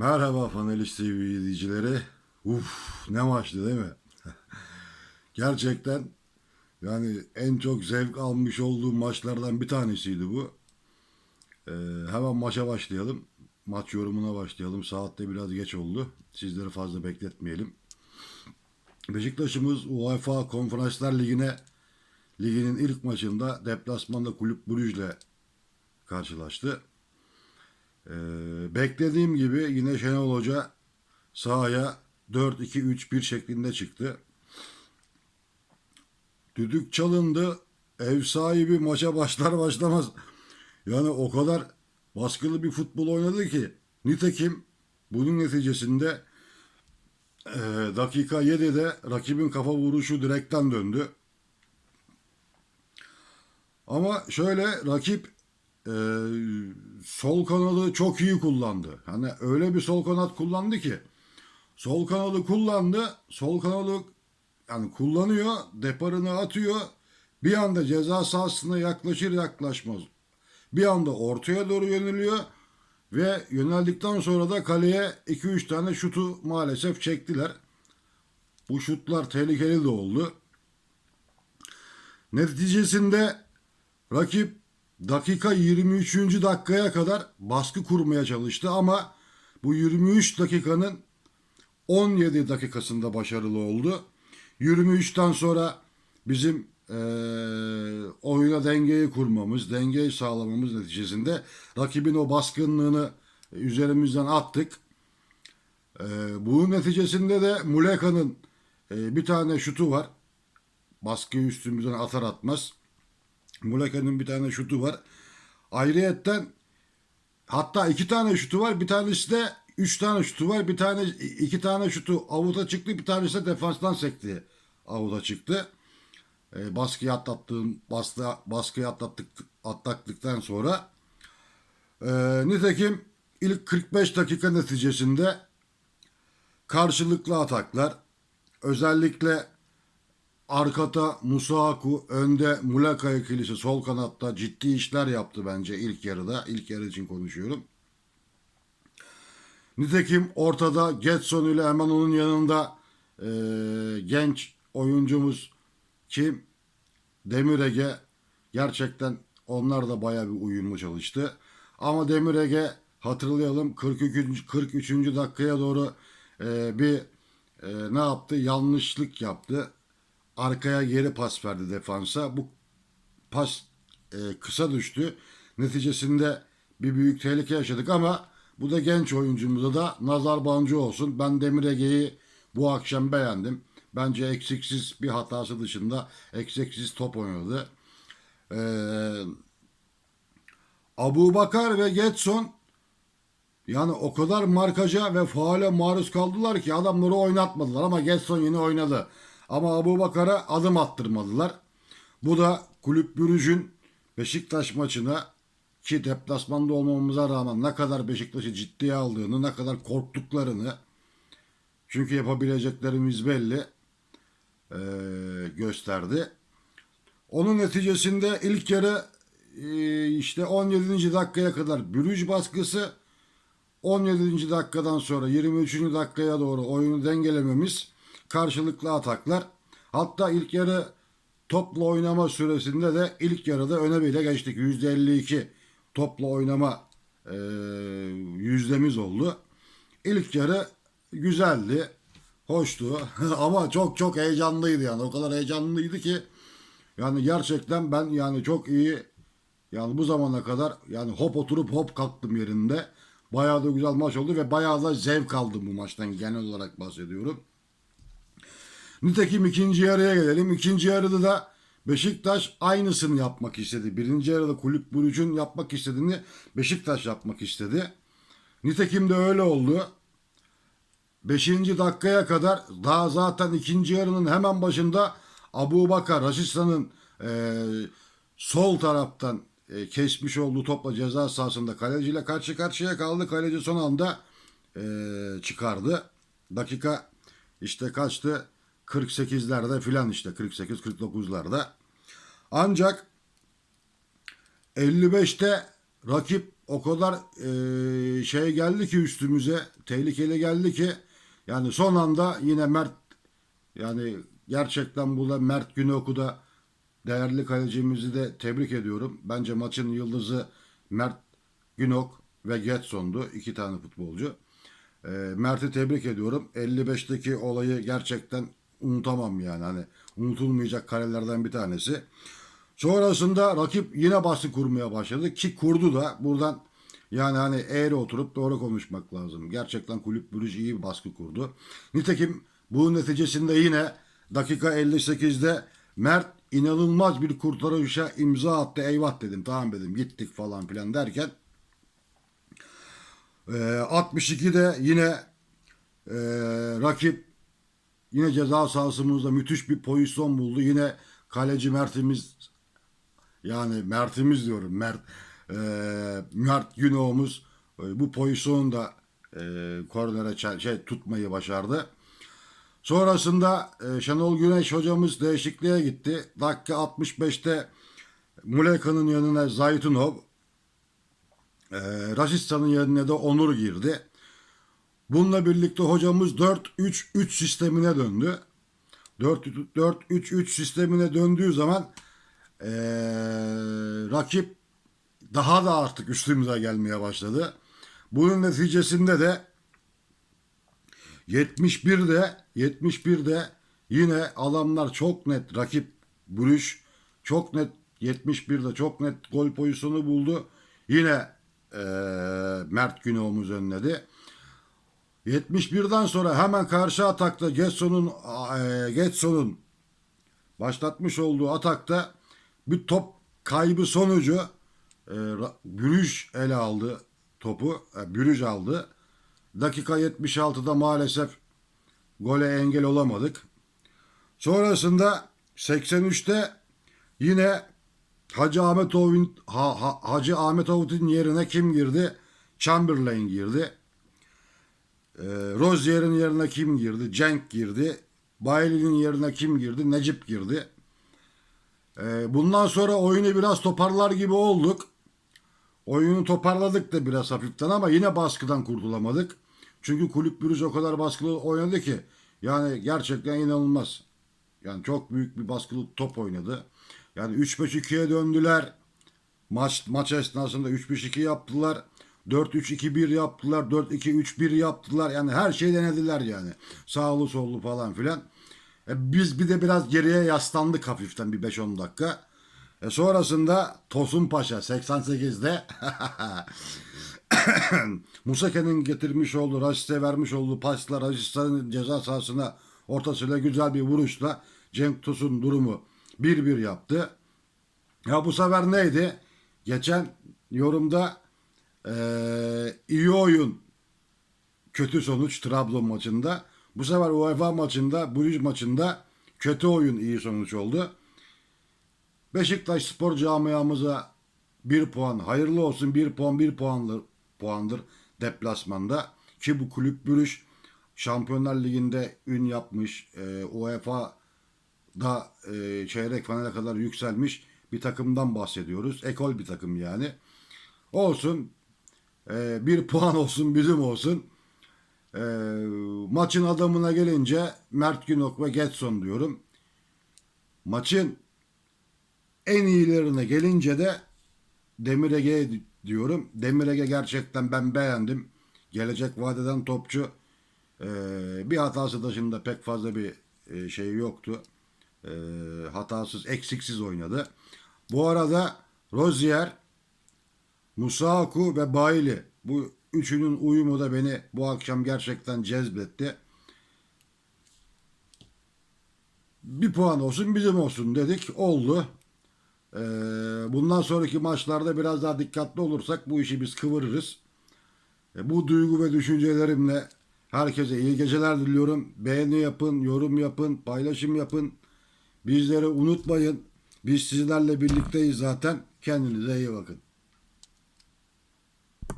Merhaba Fanelist TV izleyicileri. Uf ne maçtı değil mi? Gerçekten yani en çok zevk almış olduğum maçlardan bir tanesiydi bu. Ee, hemen maça başlayalım. Maç yorumuna başlayalım. Saatte biraz geç oldu. Sizleri fazla bekletmeyelim. Beşiktaş'ımız UEFA Konferanslar Ligi'ne liginin ilk maçında deplasmanda Kulüp Brugge'le karşılaştı. Ee, beklediğim gibi yine Şenol Hoca sahaya 4-2-3-1 şeklinde çıktı. Düdük çalındı. Ev sahibi maça başlar başlamaz. Yani o kadar baskılı bir futbol oynadı ki. Nitekim bunun neticesinde e, dakika 7'de rakibin kafa vuruşu direkten döndü. Ama şöyle rakip e, sol kanadı çok iyi kullandı. Hani öyle bir sol kanat kullandı ki sol kanadı kullandı. Sol kanadı yani kullanıyor, deparını atıyor. Bir anda ceza sahasına yaklaşır yaklaşmaz. Bir anda ortaya doğru yöneliyor ve yöneldikten sonra da kaleye 2-3 tane şutu maalesef çektiler. Bu şutlar tehlikeli de oldu. Neticesinde rakip dakika 23. dakikaya kadar baskı kurmaya çalıştı ama bu 23 dakikanın 17 dakikasında başarılı oldu. 23'ten sonra bizim eee oyuna dengeyi kurmamız, dengeyi sağlamamız neticesinde rakibin o baskınlığını üzerimizden attık. Eee bunun neticesinde de Muleka'nın eee, bir tane şutu var. Baskıyı üstümüzden atar atmaz. Muleka'nın bir tane şutu var. Ayrıyetten hatta iki tane şutu var. Bir tanesi de üç tane şutu var. Bir tane iki tane şutu avuta çıktı. Bir tanesi de defanstan sekti. Avuta çıktı. E, baskıyı atlattığım baskı, baskıyı atlattık atlattıktan sonra e, nitekim ilk 45 dakika neticesinde karşılıklı ataklar özellikle Arkada Musaku, önde Mulaka ikilisi sol kanatta ciddi işler yaptı bence ilk yarıda. İlk yarı için konuşuyorum. Nitekim ortada Getson ile hemen onun yanında e, genç oyuncumuz kim? Demirege gerçekten onlar da bayağı bir uyumlu çalıştı. Ama Demirege hatırlayalım 43. 43. dakikaya doğru e, bir e, ne yaptı? Yanlışlık yaptı arkaya geri pas verdi defansa. Bu pas e, kısa düştü. Neticesinde bir büyük tehlike yaşadık ama bu da genç oyuncumuza da nazar boncuğu olsun. Ben Demir Ege'yi bu akşam beğendim. Bence eksiksiz bir hatası dışında eksiksiz top oynadı. Ee, Abu Bakar ve Getson yani o kadar markaja ve faale maruz kaldılar ki adamları oynatmadılar ama Getson yine oynadı. Ama Abu Bakar'a adım attırmadılar. Bu da Kulüp Bürüc'ün Beşiktaş maçına ki deplasmanda olmamıza rağmen ne kadar Beşiktaş'ı ciddiye aldığını, ne kadar korktuklarını çünkü yapabileceklerimiz belli ee, gösterdi. Onun neticesinde ilk yarı e, işte 17. dakikaya kadar Bürüc baskısı 17. dakikadan sonra 23. dakikaya doğru oyunu dengelememiz karşılıklı ataklar. Hatta ilk yarı topla oynama süresinde de ilk yarıda öne bile geçtik. %52 topla oynama e, yüzdemiz oldu. İlk yarı güzeldi, hoştu ama çok çok heyecanlıydı yani. O kadar heyecanlıydı ki yani gerçekten ben yani çok iyi yani bu zamana kadar yani hop oturup hop kalktım yerinde. Bayağı da güzel maç oldu ve bayağı da zevk aldım bu maçtan genel olarak bahsediyorum. Nitekim ikinci yarıya gelelim. İkinci yarıda da Beşiktaş aynısını yapmak istedi. Birinci yarıda kulüp Bürüc'ün yapmak istediğini Beşiktaş yapmak istedi. Nitekim de öyle oldu. Beşinci dakikaya kadar daha zaten ikinci yarının hemen başında Abu Bakar Raşistan'ın e, sol taraftan e, kesmiş olduğu topla ceza sahasında kaleciyle karşı karşıya kaldı. Kaleci son anda e, çıkardı. Dakika işte kaçtı? 48'lerde filan işte 48-49'larda. Ancak 55'te rakip o kadar e, şey geldi ki üstümüze tehlikeli geldi ki yani son anda yine Mert yani gerçekten burada Mert Günok'u da değerli kalecimizi de tebrik ediyorum. Bence maçın yıldızı Mert Günok ve Getson'du. iki tane futbolcu. E, Mert'i tebrik ediyorum. 55'teki olayı gerçekten unutamam yani. Hani unutulmayacak karelerden bir tanesi. Sonrasında rakip yine baskı kurmaya başladı ki kurdu da buradan yani hani eğri oturup doğru konuşmak lazım. Gerçekten kulüp Brüj iyi bir baskı kurdu. Nitekim bu neticesinde yine dakika 58'de Mert inanılmaz bir kurtarışa imza attı. Eyvah dedim tamam dedim gittik falan filan derken e, 62'de yine e, rakip yine ceza sahasımızda müthiş bir pozisyon buldu. Yine kaleci Mert'imiz yani Mert'imiz diyorum Mert e, Mert Günok'umuz e, bu pozisyonu da e, kornere şey tutmayı başardı. Sonrasında e, Şenol Güneş hocamız değişikliğe gitti. Dakika 65'te Muleka'nın yanına Zaytunov, e, Rasistan'ın yerine de Onur girdi. Bununla birlikte hocamız 4-3-3 sistemine döndü. 4-3-3 sistemine döndüğü zaman eee, rakip daha da artık üstümüze gelmeye başladı. Bunun neticesinde de 71'de 71'de yine adamlar çok net rakip Brüş çok net 71'de çok net gol pozisyonu buldu. Yine eee Mert Günok'umuz önledi. 71'den sonra hemen karşı atakta Getson'un e, Getson'un başlatmış olduğu atakta bir top kaybı sonucu e, Brüj ele aldı topu. E, Brüj aldı. Dakika 76'da maalesef gole engel olamadık. Sonrasında 83'te yine Hacı Ahmetov'un ha, ha, Hacı Ahmetov'un yerine kim girdi? Chamberlain girdi. Ee, Rozier'in yerine kim girdi? Cenk girdi. Bailey'nin yerine kim girdi? Necip girdi. Ee, bundan sonra oyunu biraz toparlar gibi olduk. Oyunu toparladık da biraz hafiften ama yine baskıdan kurtulamadık. Çünkü kulüp Brüj o kadar baskılı oynadı ki yani gerçekten inanılmaz. Yani çok büyük bir baskılı top oynadı. Yani 3-5-2'ye döndüler. Maç maç esnasında 3-5-2 yaptılar. 4-3-2-1 yaptılar. 4-2-3-1 yaptılar. Yani her şeyi denediler yani. Sağlı sollu falan filan. E biz bir de biraz geriye yaslandık hafiften bir 5-10 dakika. E sonrasında Tosun Paşa 88'de Musake'nin getirmiş olduğu, Rasis'e vermiş olduğu pasla Rasis'in ceza sahasına ortasıyla güzel bir vuruşla Cenk Tosun durumu 1-1 yaptı. Ya bu sefer neydi? Geçen yorumda eee, iyi oyun kötü sonuç Trabzon maçında. Bu sefer UEFA maçında, Brüj maçında kötü oyun iyi sonuç oldu. Beşiktaş spor camiamıza bir puan hayırlı olsun. Bir puan bir puanlı, puandır deplasmanda. Ki bu kulüp Brüj Şampiyonlar Ligi'nde ün yapmış. E, UEFA'da e, çeyrek finale kadar yükselmiş bir takımdan bahsediyoruz. Ekol bir takım yani. Olsun. E, bir puan olsun bizim olsun. E, maçın adamına gelince Mert Günok ve Getson diyorum. Maçın en iyilerine gelince de Demir Ege diyorum. Demir Ege gerçekten ben beğendim. Gelecek vadeden topçu. Ee, bir hatası dışında pek fazla bir e, şey yoktu. Ee, hatasız, eksiksiz oynadı. Bu arada Rozier, Musaku ve Bailey bu üçünün uyumu da beni bu akşam gerçekten cezbetti. Bir puan olsun bizim olsun dedik. Oldu. Ee, bundan sonraki maçlarda biraz daha dikkatli olursak bu işi biz kıvırırız. E, bu duygu ve düşüncelerimle herkese iyi geceler diliyorum. Beğeni yapın, yorum yapın, paylaşım yapın. Bizleri unutmayın. Biz sizlerle birlikteyiz zaten. Kendinize iyi bakın.